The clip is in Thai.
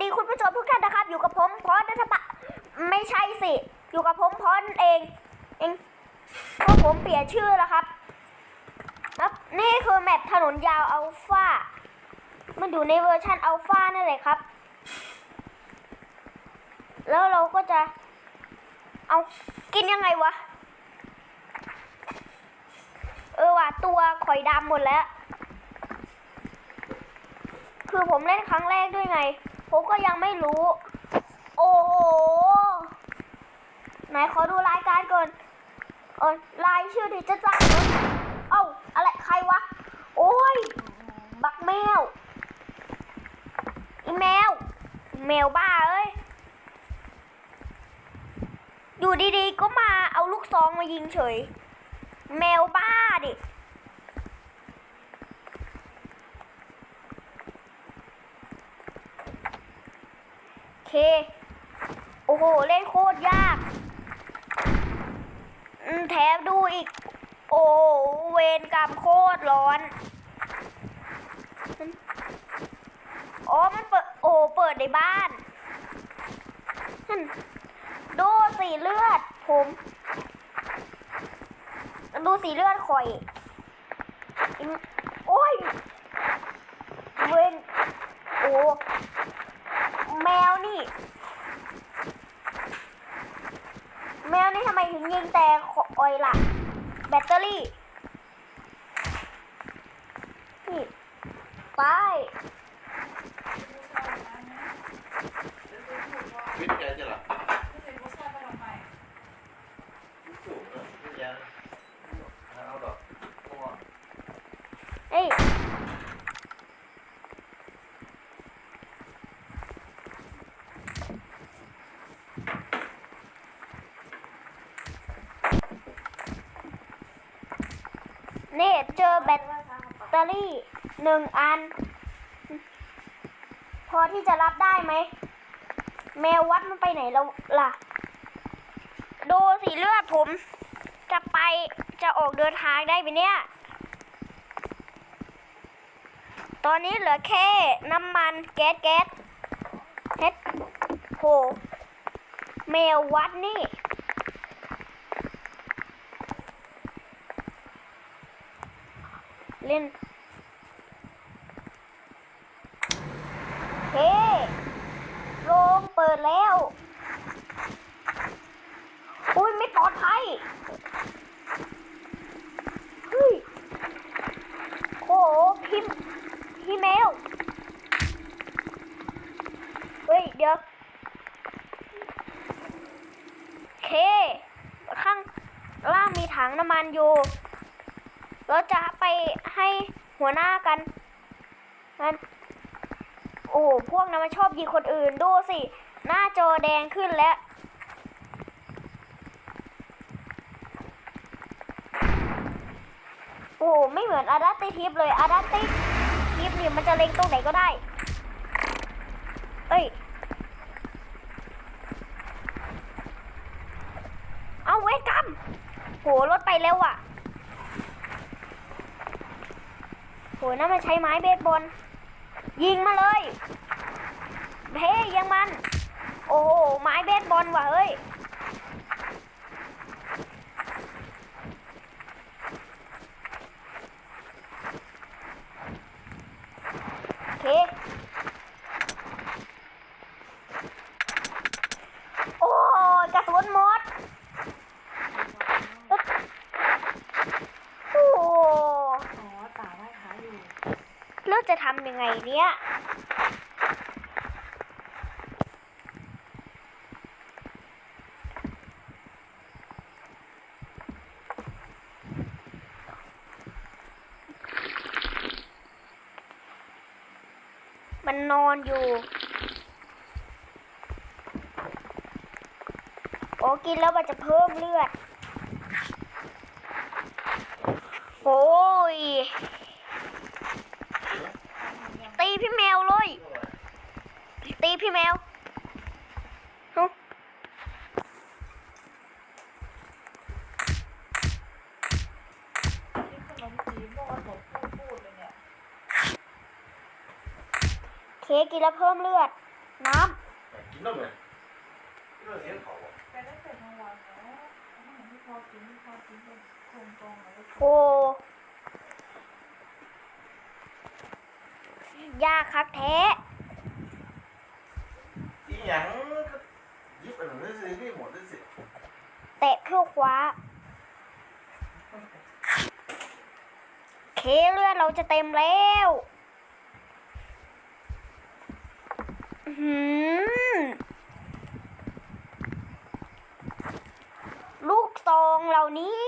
ดีคุณผู้ชมทุกท่านนะครับ อยู่กับผมพอนัทปะไม่ใช่สิ อยู่กับผมพอนั่นเองเองเพราะผมเปลี่ยนชื่อแล้วครับครับนี่คือแมปถนนยาวอัลฟามันอยู่ในเวอร์ชันอัลฟานั่นแหละครับ แล้วเราก็จะ เอากินยังไงวะ เออว่ะตัวข่อยดำหมดแล้ว คือผมเล่นครั้งแรกด้วยไง ผมก็ยังไม่รู้ โอ้โหไหนขอดูรายการก่อนเออรายชื่อที่จะจ้างเอ้าอะไรใครวะ โอ้ย บักแมวอีแมว แมวบ้าเอ้ย อยู่ดีๆก็มาเอาลูกซองมายิงเฉย แมวบ้าดิ เค โอ้โห เล่นโคตรยากแถมดูอีก โอ้เวรกรรมโคตรร้อน โอ๋อมันเปิด โอ้เปิดในบ้าน ดูสีเลือดผมดูสีเลือดข่อย โอ้ยเวนโอ้ แมวนี่ แมวนี่ทำไมถึงยิงแต่คอยล่ะ แบตเตอรี่ นี่ ไปวิทย์แกจะหลับถูกนะวิทยาเอาดอกพ่อเอ้ย นี่เจอแบตเตอรี่หนึ่งอัน พอที่จะรับได้ไหม แมววัดมันไปไหนแล้วล่ะ ดูสีเลือดผม จะไปจะออกเดินทางได้ไหมเนี่ย ตอนนี้เหลือแค่น้ำมันแก๊สแก๊สเฮ็ดโห แมววัดนี่ เล่นเฮ้โรงเปิดแล้ว อุ้ยไม่ปลอดภัยเฮ้ยโอ้โหพี่พี่แมว เฮ้ย เดี๋ยวเค ข้างล่างมีถังน้ำมันอยู่ เราจะไปให้หัวหน้ากันนั่นโอ้โหพวกนั้นมันชอบยิงคนอื่นดูสิ หน้าจอแดงขึ้นแล้วโอ้โหไม่เหมือนอาดัตติทิปเลยอาดัตติทิปนี่มันจะเล็งตรงไหนก็ได้ เอ้ยเอาเวทกรรมโหรถไปเร็วอะ โหนั่นมันใช้ไม้เบสบอลยิงมาเลย เฮ้ยยังมัน โอ้โห ไม้เบสบอลว่ะเฮ้ย โอเค โอ้กระสุนหมด โอ้ อ๋อตาไหว้พระอยู่ แล้วจะทำยังไง เนี่ยมันนอนอยู่ โอ้กินแล้วมันจะเพิ่มเลือด โอ้ย พี่แมวเลย ตีพี่แมวหึนี่ขนมจีนโมดหมดพูดพูดเลยเนี่ยเค้กกินแล้วเพิ่มเลือด น้กินแล้วไหมกินแล้วเสียงเขาอะแกได้เสร็จทั้งวันแล้วอาหารที่พอกินพอกินเป็นโครงตรงแล้วำโอ้ ยากคักแท้อีหยังก็ยิบอันนั้นสิที่หมดเลยสิเตะเพื่อคว้าเคเลือดเราจะเต็มแล้วหือลูกซองเหล่านี้